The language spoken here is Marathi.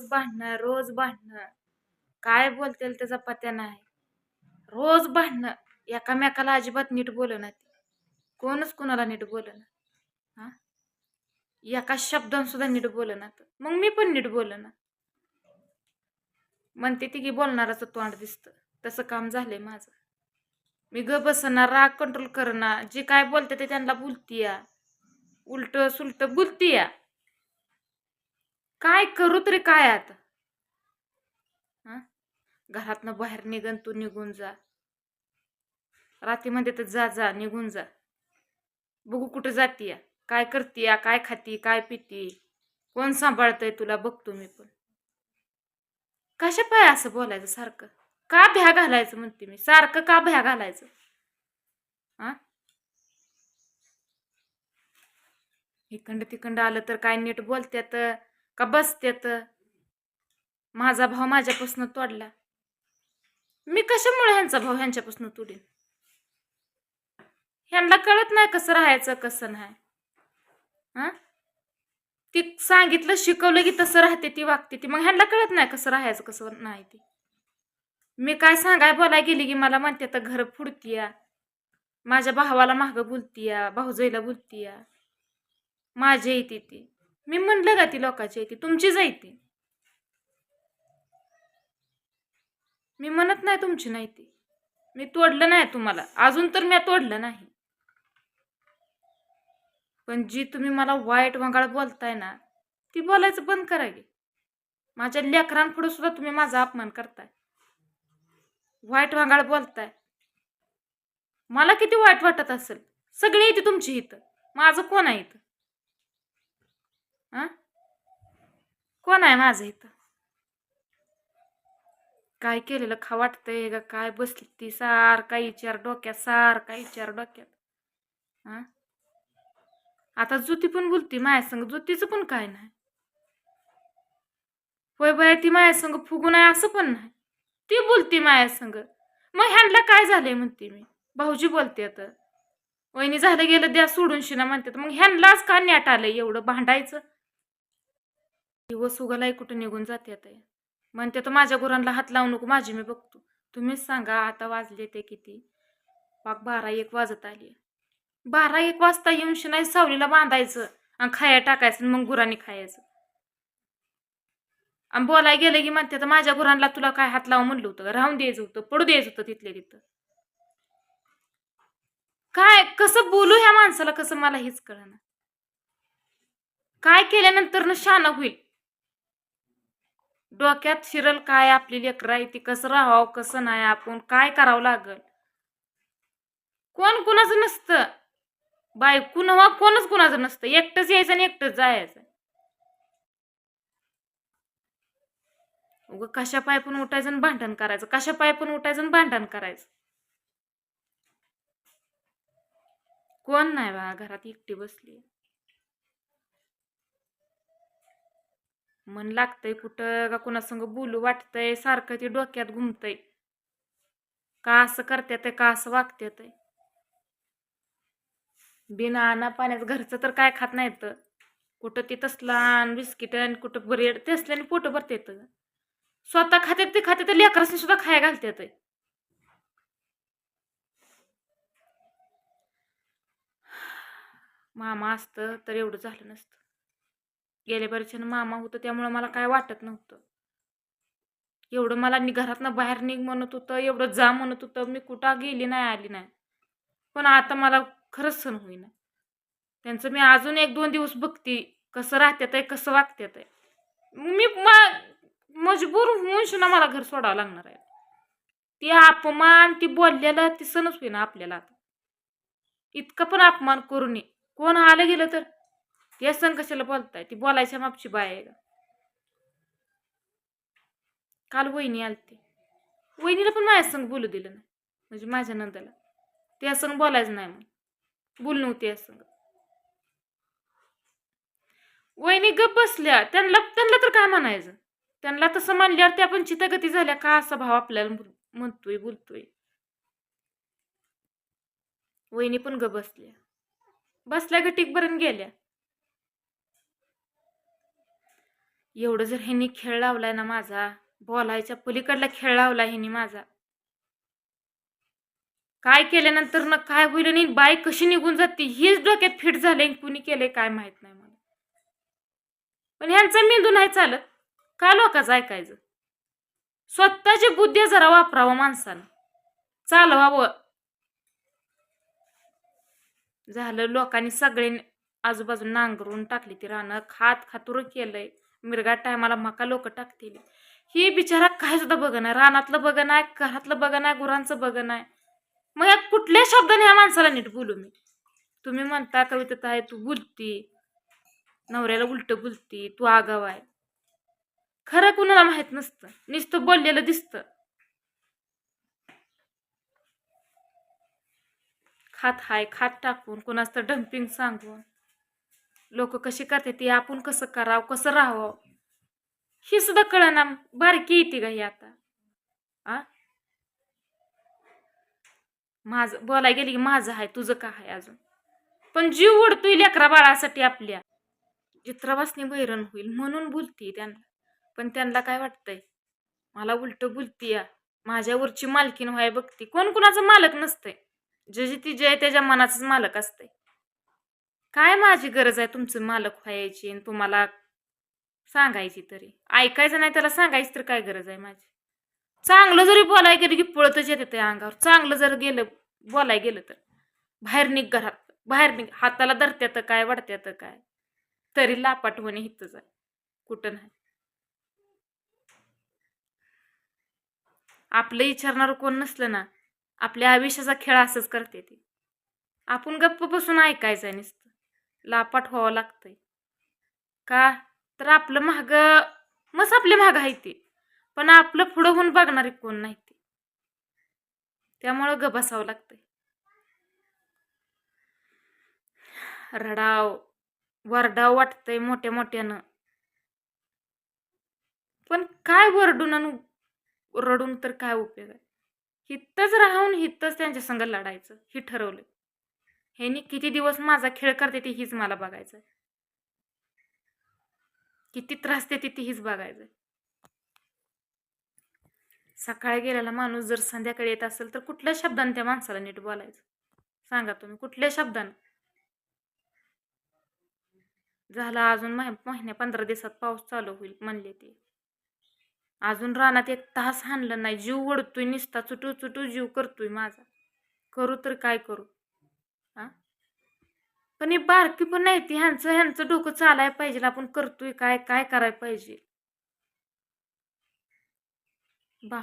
रोज भांडणं रोज भांडणं. काय बोलतील त्याचा पत्या नाही. रोज भांडणं. एकामेकाला अजिबात नीट बोलणार कोणच कोणाला नीट बोलणार हा? एका शब्दान सुद्धा नीट बोलणार मग मी पण नीट बोलणार म्हणते ती की बोलणाराचं तोंड दिसतं. तसं काम झालंय माझं. मी ग बसणार राग कंट्रोल करणार. जे काय बोलते ते त्यांना बोलतीया. उलट सुलट बोलतीया. काय करू तरी काय आता? हा? घरातनं बाहेर निघन तू निघून जा. रात्रीमध्ये तर जा जा निघून जा. बघू कुठं जातीया. काय करतीया काय खाती काय पिती? कोण सांभाळतंय तुला बघतो मी पण. कशा पाय असं बोलायचं सारखं? का भ्या घालायचं म्हणते मी? सारखं का भ्या घालायचं? हा? इकंड तिकंड आलं तर काय नीट बोलत्यात? का बसत्यात? माझा भाव माझ्यापासून तोडला. मी कशामुळे ह्यांचा भाव ह्यांच्यापासून तोडेन? ह्यांना कळत नाही कसं राहायचं कसं नाही. हां? ती सांगितलं शिकवलं की तसं राहते ती वागते ती. मग ह्यांना कळत नाही कसं राहायचं कसं नाही ती. मी काय सांगाय बोलाय गेली की मला म्हणते तर घर फुडतीया. माझ्या भावाला मागं बोलतीया भाऊजईला बोलतीया. माझी येते ती. मी म्हणलं का ती लोकांची ती? तुमचीच आहे ती. मी म्हणत नाही तुमची नाही ती. मी तोडलं नाही तुम्हाला. अजून तर मी तोडलं नाही. पण जी तुम्ही मला वाईट वंगाळ बोलताय ना ती बोलायचं बंद करा गे माझ्या लेकरांपुढे सुद्धा तुम्ही माझा अपमान करताय. वाईट वांगाळ बोलताय. मला किती वाईट वाटत असेल? सगळी येते तुमची इथं. माझं कोण आहे इथं? हा? कोण आहे माझं इथं? काय केलेलं खा वाटतंय का काय बसली ती सार काही विचार डोक्यात सार काही विचार डोक्यात? हा? आता जुती पण बोलती माया संग. जुतीचं पण काय नाही. होय बया ती माया संग फुगून आहे असं पण नाही. ती बोलती माया संग. मग ह्यांना काय झालंय म्हणते मी? भाऊजी बोलते आता. वहिनी झालं गेलं द्या सोडून शिना म्हणते मग ह्यांनाच का न्याट आलंय एवढं भांडायचं? ही वसुगालाही कुठं निघून जाते आता म्हणते तर माझ्या गुरांना हात लावू नको माझी मी बघतो. तुम्हीच सांगा आता वाजले ते किती? पाक बारा एक वाजत आली. बारा एक वाजता येऊन शिनाय सावलीला बांधायचं आणि खाया टाकायचं मग गुरांनी खायचं. आणि बोलाय गेलं की म्हणते तर माझ्या गुरांना तुला काय हात लावून म्हणलं होतं राहून द्यायचं होतं पडू द्यायचं होतं तिथल्या तिथं. काय कसं बोलू ह्या माणसाला कसं मला हेच कळना. काय केल्यानंतर न शान होईल. डोक्यात शिरल काय आपली लेकरं आहे ती? कसं राहावं कसं नाही? आपण काय करावं लागल? कोण कुणाचं नसतं? बाय कुणवा कोणच कुणाचं नसतं. एकटंच यायचं आणि एकटंच जायचं. उग कशा पाय पण उठायचं आणि भांडण करायचं. कशा पाय पण उठायचं आणि भांडण करायचं. कोण नाही बा घरात एकटी बसली. मन लागतंय कुठं का कुणासंग बोलू वाटतंय सारखं ते डोक्यात घुमतंय. का असं करतात का असं वागतात बिना ना पाण्याचं घरचं तर काय खात नाहीत. कुठं ते तसला बिस्किट आणि कुठं ब्रेड तसल्याने पोट भरते स्वतः खात्यात ते खाते तर लेकरासनी सुद्धा खाया घालतात मामा असतं तर एवढं झालं नसतं. गेल्या वर्षानं मामा होतं त्यामुळं मला काय वाटत नव्हतं. एवढं मला नि घरातनं बाहेर निघ म्हणत होतं एवढं जा म्हणत होतं मी कुठं गेली नाही आली नाही. पण आता मला खरंच सण होईना. त्यांचं मी अजून एक दोन दिवस बघते कसं राहत्यात आहे कसं वागत्यात आहे. मी मा मजबूर होऊन सुद्धा मला घर सोडावं लागणार आहे. ती अपमान ती बोललेलं ती सणच होईना आपल्याला आता. इतकं पण अपमान करू नये. कोण आलं गेलं तर? या सण कशाला बोलताय? ती बोलायच्या मापची बाय आहे का? काल वहिनी आलती. वहिनीला पण माझ्या संग बोलू दिलं नाही. म्हणजे माझ्या नंदाला. त्या संग बोलायचं नाही मग बोल नव्हती या संग. वहिनी गप बसल्या. त्यांना त्यांना तर काय म्हणायचं? त्यांना तसं मानल्यावर त्या पण चितागती झाल्या. का असा भाव आपल्याला म्हणतोय बोलतोय? वहिनी पण ग बसल्या. बसल्या गटीक भरून गेल्या. एवढं जर ह्यांनी खेळ लावलाय ना माझा बोलायच्या पलीकडला खेळ लावला ह्यांनी माझा. काय केल्यानंतर ना काय होईल आणि बाई कशी निघून जाते हेच डोक्यात फिट झाले कुणी केलंय काय माहीत नाही मला. पण ह्यांचा मेंदू नाही चालत. का लोकांचं ऐकायचं? स्वतःची बुद्धी जरा वापरावं माणसानं. चालवावं. झालं लोकांनी सगळे आजूबाजूला नांगरून टाकली ती रानं. खात खातुर केलंय. मिरगा टायमाला मका लोक टाकतील. ही बिचारा काय सुद्धा बघ रानातलं बघन आहे घरातलं बघन आहे गुरांचं बघन आहे मग या कुठल्या शब्दाने ह्या माणसाला नीट बोलू मी? तुम्ही म्हणता कविता आहे तू बोलती. नवऱ्याला उलट बोलती तू आगाव आहे. खरं कुणाला माहीत नसतं. नुसतं बोललेलं दिसतं. खात हाय खात टाकून कोणाचं डम्पिंग सांगून. लोक कशी करते ती आपण कसं करावं कसं राहावं हे सुद्धा कळना. बारकी येते का ही आता. आ? माझं बोलाय गेली की माझं आहे तुझं का आहे अजून? पण जीव उडतोय लेकरा बाळासाठी आपल्या. चित्रवासनी बैरण होईल म्हणून बोलती त्यांना. पण त्यांना काय वाटतंय? मला उलट बोलती या. माझ्यावरची मालकीन व्हाय बघती. कोण कोणाचं मालक नसतंय. जे ती जय त्याच्या मनाचंच मालक असतंय. काय माझी गरज आहे तुमचं मालक व्हायची आणि तुम्हाला सांगायची तरी? ऐकायचं नाही त्याला सांगायची तर काय गरज आहे माझी? चांगलं जरी बोलाय गेलं की पळतच येते ते अंगावर. चांगलं जर गेलं बोलाय गेलं तर. बाहेर निघ घरात. बाहेर निघ. हाताला धरत्यात काय वाढत्यात काय? तरी लापाटवणे हितच आहे. कुठं नाही. आपलं विचारणारं कोण नसलं ना आपल्या आयुष्याचा खेळ असंच करते ती. आपण गप्प बसून ऐकायचं आहे नुसतं. लापाट व्हावं लागतंय. का? तर आपलं महाग मस आपले महाग आहे ते. पण आपलं पुढं होऊन बघणारी कोण नाही ते. त्यामुळं ग लागतंय. रडाव वरडाव वाटतंय मोठ्या मोठ्यानं. पण काय वरडून आणि रडून तर काय उपयोग आहे? हितच राहून हितच त्यांच्या संग लढायचं हे ठरवलं ह्यानी किती दिवस माझा खेळ करते ते हीच मला बघायचं आहे किती त्रास देते ती हीच बघायचं आहे सकाळी गेलेला माणूस जर संध्याकाळी येत असेल तर कुठल्या शब्दाने त्या माणसाला नीट बोलायचं? सांगा तुम्ही कुठल्या शब्दाने? झाला अजून महिन्या पंधरा दिवसात पाऊस चालू होईल म्हणले ते. अजून रानात एक तास हाणलं नाही जीव ओढतोय निसता चुटू चुटू जीव करतोय माझा. करू तर काय करू? पण ही बारकी पण नाही ती. ह्यांचं ह्यांचं डोकं चालायला पाहिजे आपण करतोय काय काय करायला पाहिजे? बा